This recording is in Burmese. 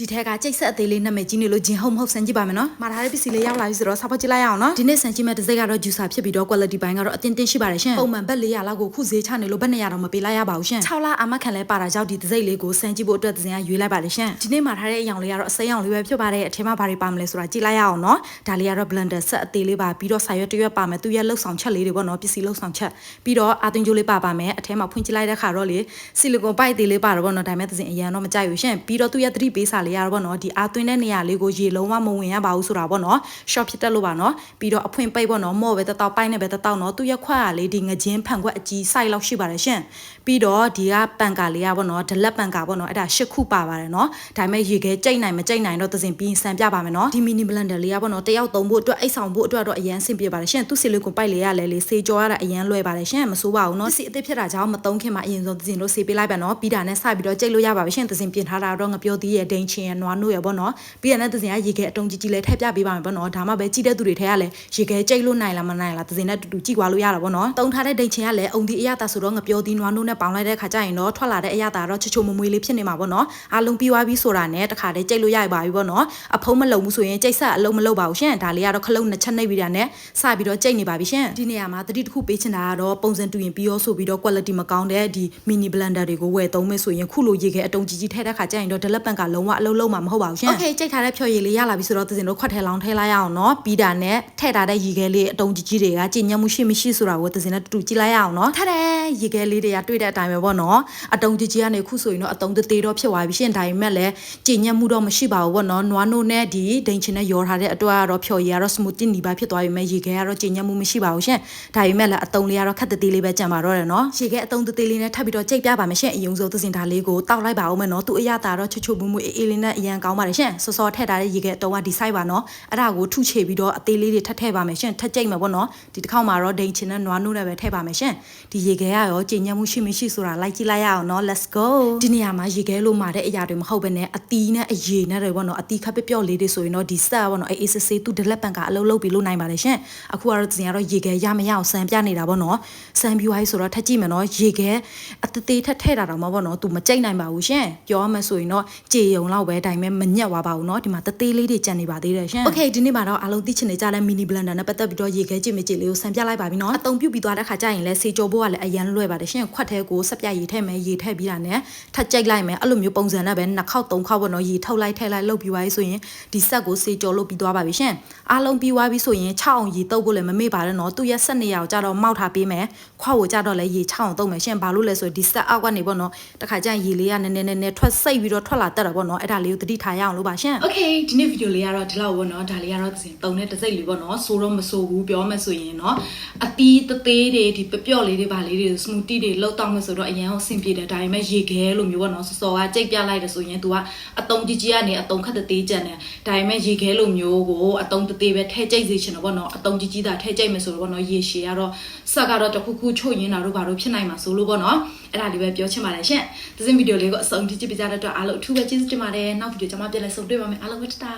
ဒီထက်ကကြိတ်ဆက်အသေးလေးနာမည်ကြီးနေလို့ဂျင်ဟုတ်မဟုတ်စမ်းကြည့်ပါမယ်နော်မှာထားတဲ့ပစ္စည်းလေးရောက်လာပြီဆိုတော့စာဖို့ကြည့်လိုက်ရအောင်နော်ဒီနေ့စမ်းကြည့်မဲ့တစ်စိတ်ကတော့ juicer ဖြစ်ပြီးတော့ quality ဘိုင်းကတော့အတင်းတင်းရှိပါတယ်ရှင်ပုံမှန်ဘက်400လောက်ကိုခုဈေးချနေလို့ဘက်200တော့မပေးလိုက်ရပါဘူးရှင်6လအာမခံလဲပါတာကြောင့်ဒီတစ်စိတ်လေးကိုစမ်းကြည့်ဖို့အတွက်သစဉ်ကရွေးလိုက်ပါတယ်ရှင်ဒီနေ့မှာထားတဲ့အယောင်လေးကတော့အစိမ်းအောင်လေးပဲဖြစ်ပါတယ်အထင်မှာဘာတွေပါမလဲဆိုတာကြည့်လိုက်ရအောင်နော်ဒါလေးကတော့ blender set အသေးလေးပါပြီးတော့စာရွက်တစ်ရွက်ပါမယ်သူရဲ့လှုပ်ဆောင်ချက်လေးတွေပေါ့နော်ပစ္စည်းလှုပ်ဆောင်ချက်ပြီးတော့အာသွင်းကြိုးလေးပါပါမယ်အထဲမှာဖွင့်ကြည့်လိုက်တဲ့ခါတော့လေဆီလီကွန်ပိုက်သေးလေးပါတော့ပေါ့နော်ဒါပေမဲ့သစဉ်အရန်တော့မကြိုက်ဘူးရှင်ပြီးတော့သူရဲ့သတိပေးစာလေးကတော့ပေါ့နော်ဒီအာသွင်းတဲ့နေရာလေးကိုရေလုံးဝမဝင်ရပါဘူးဆိုတာပေါ့နော် short ဖြစ်တက်လို့ပါနော်ပြီးတော့အဖွင့်ပိတ်ပေါ့နော်မော့ပဲတတောက်ပိုင်းနဲ့ပဲတတောက်နော်သူရဲ့ခွက်ရလေးဒီငချင်းဖန်ခွက်အကြီး size လောက်ရှိပါတယ်ရှင်ပြီးတော့ဒီကပန်ကာလေးကပေါ့နော်ဒလက်ပန်ကာပေါ့နော်အဲ့ဒါ၈ခုပါပါတယ်နော်ဒါပေမဲ့ရေခဲကြိတ်နိုင်မကြိတ်နိုင်တော့သစဉ်ပြီးစံပြပါမယ်နော်ဒီ mini blender လေးကပေါ့နော်တယောက်သုံးဖို့အတွက်အိတ်ဆောင်ဖို့အတွက်တော့အရန်ဆင်ပြေပါတယ်ရှင်သူစီလေးကိုပိုက်လေးရလဲလေးစေကြောရတာအရန်လွယ်ပါတယ်ရှင်မစိုးပါဘူးနော်စီအစ်စ်ဖြစ်တာကြောင့်မသုံးခင်မှာအရင်ဆုံးသစဉ်လို့စေပေးလိုက်ပါနော်ပြီးတာနဲ့စပြီးတော့ကြိတ်လို့ရပါပြီရှင်သစဉ်ပြင်ထားတာတော့ငပြောသေးရဲ့ဒိန်ချင်းရဲ့နွားနို့ရဲ့ပေါ့နော်ပြီးရတဲ့သစဉ်ကရေခဲအတုံးကြီးကြီးလဲထည့်ပြပေးပါမယ်ပေါ့နော်ဒါမှပဲကြည့်တဲ့သူတွေထဲကလည်းရေခဲကြိတ်လို့နိုင်လားမနိုင်လားသစဉ်နဲ့တူတူကြည့်သွားလို့ရတာပေါ့နော်တုံထားတဲ့ဒိန်ချင်းကလည်းအုံဒီအရသာဆိုတော့ငပြောသေးနွားနို့နဲ့ပေါင်းလိုက်တဲ့ခါကျရင်တော့ထွက်လာတဲ့အရသာတော့ချချိုမမွေးလေးဖြစ်နေမှာပေါ့နော်အားလုံးပြီးသွားပြီဆိုတာနဲ့တခါတည်းကြိတ်လို့ရပါပြီပေါ့နော်အဖုံးမလုံဘူးဆိုရင်ကြိတ်ဆက်အလုံးမလုံပါဘူးရှင်ဒါလေးကတော့ခလုံးနှစ်ချက်နှိပ်ပြီးတာနဲ့စပြီးတော့ကြိတ်နေပါပြီရှင်ဒီနေရာမှာတတိတစ်ခုပေးချင်တာကတော့ပုံစံတူရင်ပြီးရောဆိုပြီးတော့ quality မကောင်းတဲ့ဒီ mini blender တွေကိုဝယ်သုံးမယ်ဆိုရင်ခုလိုရေခဲအတုံးကြီးကြီးထည့်တဲ့ခါကျရင်တော့ development ကလုံးဝအလုံးလုံးမှာမဟုတ်ပါဘူးရှင် Okay ကြိတ်ထားတဲ့ဖြော်ရည်လေးရလာပြီဆိုတော့သစဉ်တို့ခွက်ထဲလောင်းထည့်လိုက်ရအောင်နော်ပြီးတာနဲ့ထည့်ထားတဲ့ရေခဲလေးအတုံးကြီးကြီးတွေကကြည်ညက်မှုရှိမရှိဆိုတာကိုသစဉ်နဲ့တူတူကြည့်လိုက်ရအောင်နော်ထည့်တဲ့ရေခဲလေးတွေကတွေ့တဲ့အတိုင်းပဲပေါ့နော်အတုံးကြီးကြီးကနေခုဆိုရင်တော့အတုံးသေးသေးတော့ဖြစ်သွားပြီရှင်ဒါပေမဲ့လည်းကြည်ညက်မှုတော့မရှိပါဘူးပေါ့နော်နွားနို့နဲ့ဒီဒိန်ချင်နဲ့ရောထားတဲ့အတွက်ကတော့ဖြော်ရည်ကတော့ smoothie နီးပါဖြစ်သွားပြီမဲ့ရေခဲကတော့ကြည်ညက်မှုမရှိပါဘူးရှင်ဒါပေမဲ့လည်းအတုံးလေးကတော့ခက်တသေးလေးပဲကြံပါတော့တယ်နော်ရေခဲအတုံးသေးသေးလေးနဲ့ထပ်ပြီးတော့ကြိတ်ပြပါမယ်ရှင်အယုံဆုံးသစဉ်ဒါလေးကိုတောက်လိုက်ပါဦးမယ်နော်သူအရသာတော့ချွတ်ချွတ်မွမွအေးအေးလေးနဲ့အရန်ကောင်းပါတယ်ရှင်စောစောထည့်ထားတဲ့ရေခဲအတုံးကဒီ size ပါနော်အဲ့ဒါကိုထုချေပြီးတော့အသေးလေးတွေထပ်ထည့်ပါမယ်ရှင်ထပ်ကြိတ်မယ်ပေါ့နော်ဒီတစ်ခေါက်မှာတော့ဒိန်ချင်နဲ့နွားနို့နဲ့ပဲထည့်ပါမယ်ရှင်ဒီရေခဲကရောကြည်ညက်မှုရှိမရှိဆိုတာလိုက်ကြည့်လိုက်ရအောင်နော် let's go ဒီနေရာမှာရေခဲလို့မှာတဲ့အရာတွေမဟုတ်ဘဲနဲ့အတီးနဲ့အရေနဲ့တွေပေါ့နော်အတီးခပ်ပျော့လေးတွေဆိုရင်တော့ဒီ set ပေါ့နော်အေးအေးဆေးဆေးသူဒလက်ပန်ကအလုံးလုံးပြီးလို့နိုင်ပါတယ်ရှင်အခုကတော့ဒီကတော့ရေခဲရမရအောင်စမ်းပြနေတာပေါ့နော်စမ်းပြူဟိုင်းဆိုတော့ထပ်ကြည့်မယ်နော်ရေခဲအတသေးထက်ထဲတာတော့မပေါ့နော်သူမကြိတ်နိုင်ပါဘူးရှင်ပြောရမယ်ဆိုရင်တော့ကြေယုံလောက်ပဲဒါပေမဲ့မညက်သွားပါဘူးနော်ဒီမှာတသေးလေးတွေကြံနေပါသေးတယ်ရှင် Okay ဒီနေ့မှာတော့အားလုံးသိချင်နေကြတဲ့ mini blender နဲ့ပတ်သက်ပြီးတော့ရေခဲကြည့်မကြည့်လေးကိုစမ်းပြလိုက်ပါပြီနော်အသုံးပြုပြီးသွားတဲ့ခါကျရင်လည်းစေကြောဘိုးကလည်းအရန်လွယ်ပါတယ်ရှင်ခွက်ထဲကိုစက်ပြရေထည့်မယ်ရေထည့်ပြီးတာနဲ့ထပ်ကြိတ်လိုက်မယ်အဲ့လိုမျိုးပုံစံနဲ့ပဲနှစ်ခေါက်သုံးခေါက်ပေါ့နော်ရေထုတ်လိုက်ထည့်လိုက်လုပ်ပြီးသွားပြီဆိုရင်ဒီဆက်ကိုစေကြောလုပ်ပြီးသွားပါပြီရှင်အားလုံးပြီးသွားပြီဆိုရင်6အောင်ရေတုပ်ဖို့လည်းမမေ့ပါနဲ့နော်သူရဲ့ဆက်နေရအောင်ကြတော့မောက်ထားပေးမယ်ခွက်ကိုကြတော့လည်းရေ6အောင်တုပ်မယ်ရှင်ဘာလို့လဲဆိုဒီဆက်အောက်ကနေပေါ့နော်တခါကျရင်ရေလေးကနည်းနည်းနည်းနည်းထွက်စိတ်ပြီးတော့ထွက်လာတတ်တာပေါ့နော်အဲ့ဒါလေးကိုသတိထားရအောင်လို့ပါရှင် Okay ဒီနေ့ဗီဒီယိုလေးကတော့ဒီလောက်ပေါ့နော်ဒါလေးကတော့သင်တုံတဲ့တစ်စိတ်လေးပေါ့နော်ဆိုတော့မဆိုဘူးပြောမှဆိုရင်เนาะအပီးတသေးတွေဒီပပျော့လေးတွေဗာလေးတွေ smoothie တွေလောက်တော့မှဆိုတော့အရန်ကိုအဆင်ပြေတယ်ဒါပေမဲ့ရေခဲလိုမျိုးပေါ့နော်စောစောကကြိတ်ပြလိုက်တယ်ဆိုရင် तू ကအတုံကြီးကြီးကနေအတုံခက်တသေးကြံတယ်ဒါပေမဲ့ရေခဲလိုမျိုးကိုအတုံတသေးပဲထဲကြိတ်စေချင်တော့ပေါ့နော်အတုံကြီးကြီးသာထဲကြိတ်မယ်ဆိုတော့ပေါ့နော်ရေရှည်ကတော့ဆက်ကတော့တခုခုချို့ရင်းတာတို့ဘာလို့ဖြစ်နိုင်မှာဆိုလို့ပေါ့နော် အဲ့ဒါလေးပဲပြောချင်ပါတယ်ရှင်ဒီစင်ဗီဒီယိုလေးကိုအဆုံးထိကြည့်ပြကြတဲ့အတွက်အားလုံးအထူးပဲကျေးဇူးတင်ပါတယ်နောက်ဗီဒီယိုကျမှပြန်လည်ဆုံတွေ့ပါမယ်အားလုံးပဲတတာ